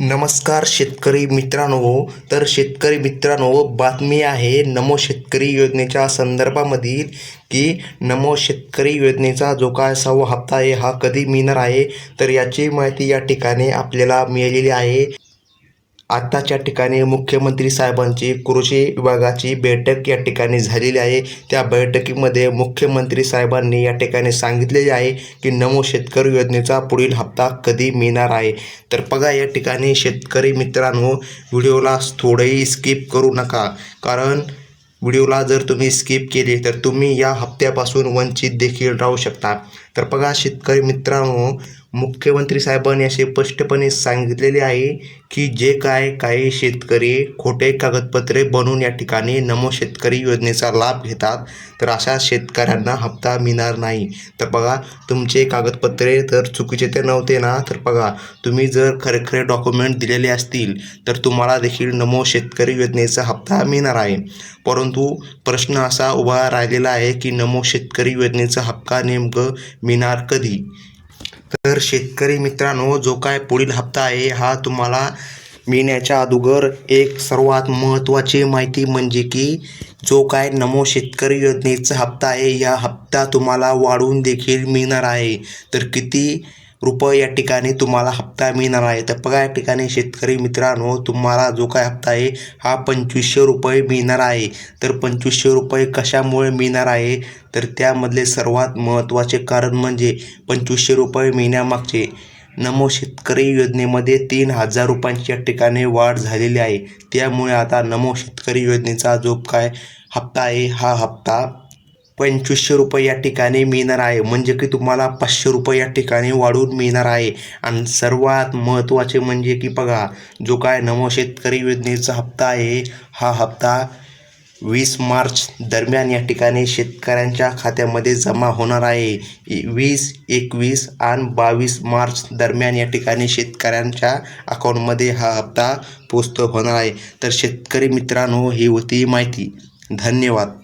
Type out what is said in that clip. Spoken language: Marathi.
नमस्कार शेतकरी मित्रांनो. तर शेतकरी मित्रांनो बातमी आहे नमो शेतकरी योजनेच्या संदर्भामधील की नमो शेतकरी योजनेचा जो काय सहावा हप्ता आहे हा कधी मिळणार आहे? तर याची माहिती या ठिकाणी आपल्याला मिळालेली आहे. आत्ताच्या ठिकाणी मुख्यमंत्री साहेबांची कृषी विभागाची बैठक या ठिकाणी झालेली आहे. त्या बैठकीमध्ये मुख्यमंत्री साहेबांनी या ठिकाणी सांगितलेले आहे की नमो शेतकरी योजनेचा पुढील हप्ता कधी मिळणार आहे. तर बघा या ठिकाणी शेतकरी मित्रांनो व्हिडिओला थोडंही स्किप करू नका. कारण व्हिडिओला जर तुम्ही स्किप केले तर तुम्ही या हप्त्यापासून वंचित देखील राहू शकता. तर बघा शेतकरी मित्रांनो मुख्यमंत्री साहेबांनी असे स्पष्टपणे सांगितलेले आहे की जे काय काही शेतकरी खोटे कागदपत्रे बनवून या ठिकाणी नमो शेतकरी योजनेचा लाभ घेतात तर अशा शेतकऱ्यांना हप्ता मिळणार नाही. तर बघा तुमचे कागदपत्रे तर चुकीचे ते नव्हते ना तर बघा तुम्ही जर खरेखरे डॉक्युमेंट दिलेले असतील तर तुम्हाला देखील नमो शेतकरी योजनेचा हप्ता मिळणार आहे. परंतु प्रश्न असा उभा राहिलेला आहे की नमो शेतकरी योजनेचा हप्ता नेमकं मिळणार कधी? तर शेतकरी मित्रांनो जो काय पुढील हप्ता आहे हा तुम्हाला मिळण्याच्या अगोदर एक सर्वात महत्त्वाची माहिती म्हणजे की जो काय नमो शेतकरी योजनेचा हप्ता आहे या हप्ता तुम्हाला वाढवून देखील मिळणार आहे. तर किती रुपये या ठिकाणी तुम्हाला हप्ता मिळणार आहे. तर बघा या ठिकाणी शेतकरी मित्रांनो तुम्हाला जो काय हप्ता आहे हा पंचवीसशे रुपये मिळणार आहे. तर पंचवीसशे रुपये कशामुळे मिळणार आहे? तर त्यामधले सर्वात महत्त्वाचे कारण म्हणजे पंचवीसशे रुपये मिळण्यामागचे नमो शेतकरी योजनेमध्ये तीन हजार रुपयांची या ठिकाणी वाढ झालेली आहे. त्यामुळे आता नमो शेतकरी योजनेचा जो काय हप्ता आहे हा हप्ता पंचवीसशे रुपये या ठिकाणी मिळणार आहे. म्हणजे की तुम्हाला पाचशे रुपये या ठिकाणी वाढून मिळणार आहे. आणि सर्वात महत्त्वाचे म्हणजे की बघा जो काय नमो शेतकरी योजनेचा हप्ता आहे हा हप्ता वीस मार्च दरम्यान या ठिकाणी शेतकऱ्यांच्या खात्यामध्ये जमा होणार आहे. वीस एकवीस आणि बावीस मार्च दरम्यान या ठिकाणी शेतकऱ्यांच्या अकाउंटमध्ये हा हप्ता पोचतो होणार आहे. तर शेतकरी मित्रांनो ही होती माहिती. धन्यवाद.